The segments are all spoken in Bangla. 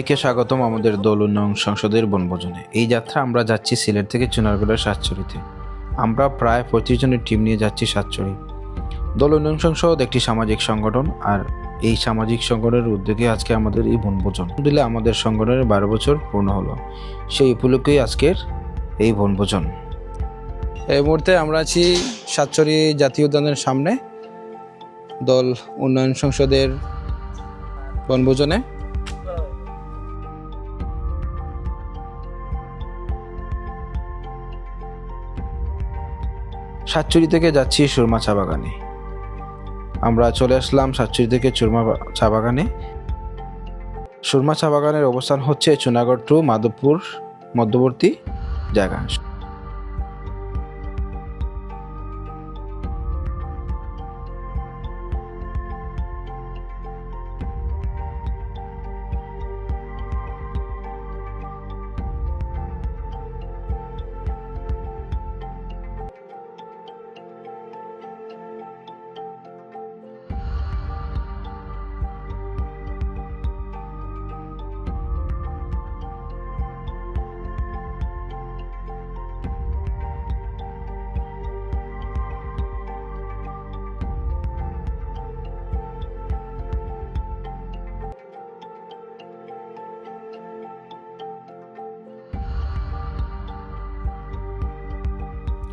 সবাইকে স্বাগতম আমাদের দল উন্নয়ন সংসদের বনভোজনে। এই যাত্রা আমরা যাচ্ছি সিলেট থেকে চুনারগড়ের সাতচুরিতে আমরা প্রায় পঁচিশ জনের টিম নিয়ে যাচ্ছি সাতচুরি দল উন্নয়ন সংসদ একটি সামাজিক সংগঠন আর এই সামাজিক সংগঠনের উদ্যোগে আজকে আমাদের এই বনভোজন। দিলে আমাদের সংগঠনের বারো বছর পূর্ণ হলো। সেই উপলক্ষেই আজকের এই বনভোজন। এই মুহূর্তে আমরা আছি সাতচুরি জাতীয় উদ্যানের সামনে দল উন্নয়ন সংসদের বনভোজনে। সাতচুরি থেকে যাচ্ছি সুরমা চা বাগানে। আমরা চলে আসলাম সাতচুরি থেকে চুরমা চা বাগানে। সুরমা চা বাগানের অবস্থান হচ্ছে চুনাগড় টু মাধবপুর মধ্যবর্তী জায়গা।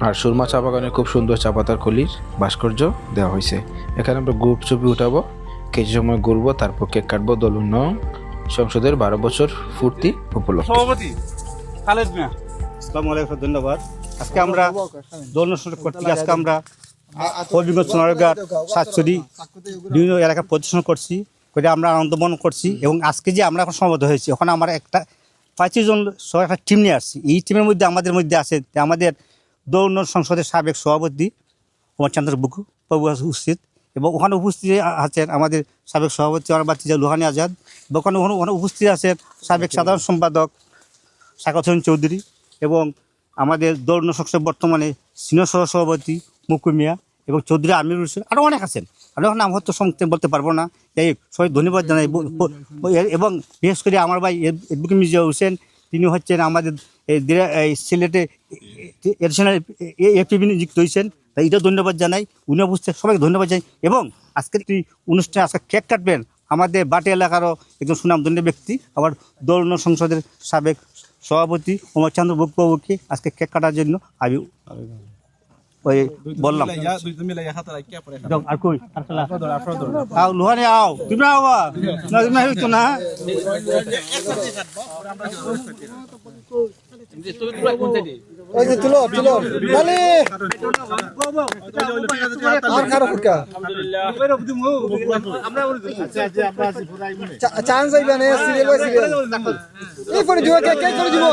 আর সুরমা চা বাগানে খুব সুন্দর চা পাতার কলির ভাস্কর্য দেওয়া হয়েছে। এখানে আমরা গ্রুপ ছবি উঠাবো কিছু সময় ঘুরবো তারপর কেক কাটবো দল উন্নয়ন সংসদের বারো বছর ফুর্তি উপলক্ষে। সভাপতি খালেদ মিয়া। আসসালামু আলাইকুম ধন্যবাদ। আজকে আমরা দোলন কর্তৃক আজকে আমরা সোনারঘাট সাতচুরি বিভিন্ন এলাকা প্রদর্শন করছি করে আমরা আনন্দমন করছি এবং আজকে যে আমরা এখন সমবেত হয়েছি ওখানে আমরা একটা পঁচিশ জন সহ একটা টিম নিয়ে আসছি। এই টিমের মধ্যে আমাদের মধ্যে আছে যে আমাদের দৌড় সংসদের সাবেক সভাপতি কুমার চন্দ্র বুকু বাবু উপস্থিত এবং ওখানে উপস্থিত আছেন আমাদের সাবেক সভাপতি বাচ্চা লুহানি আজাদ এবং ওখানে ওখানে ওখানে উপস্থিত আছেন সাবেক সাধারণ সম্পাদক সাকাত হোসেন চৌধুরী এবং আমাদের দৌড় সংসদ বর্তমানে সিনিয়র সহ সভাপতি মুকু মিয়া এবং চৌধুরী আমির হোসেন আরও অনেক আছেন এখন নাম হয়তো সংক্ষেপে বলতে পারব না এই সবাই ধন্যবাদ জানাই এবং বিশেষ করে আমার ভাই এডভোকেট মির্জা হোসেন তিনি হচ্ছেন আমাদের এই সিলেটে এডিশনাল এপিবি নিযুক্ত হয়েছেন তাই এটাও ধন্যবাদ জানাই উনি উপস্থিত সবাইকে ধন্যবাদ জানাই এবং আজকের এই অনুষ্ঠানে আজকে কেক কাটবেন আমাদের বাটি এলাকারও একজন সুনামধন্য ব্যক্তি আবার দৌড় সংসদের সাবেক সভাপতি ওমর চন্দ্র বকবাবুকে আজকে কেক কাটার জন্য আমি ওই বললাম আও লোহানে আও তুমি আও না না ওই যে তুলো তুলো। বলে আর কারও ফুটকা? চান্স আইবে না সিরিয়াল বাই সিরিয়াল এই করে দিব কে কে করে দিব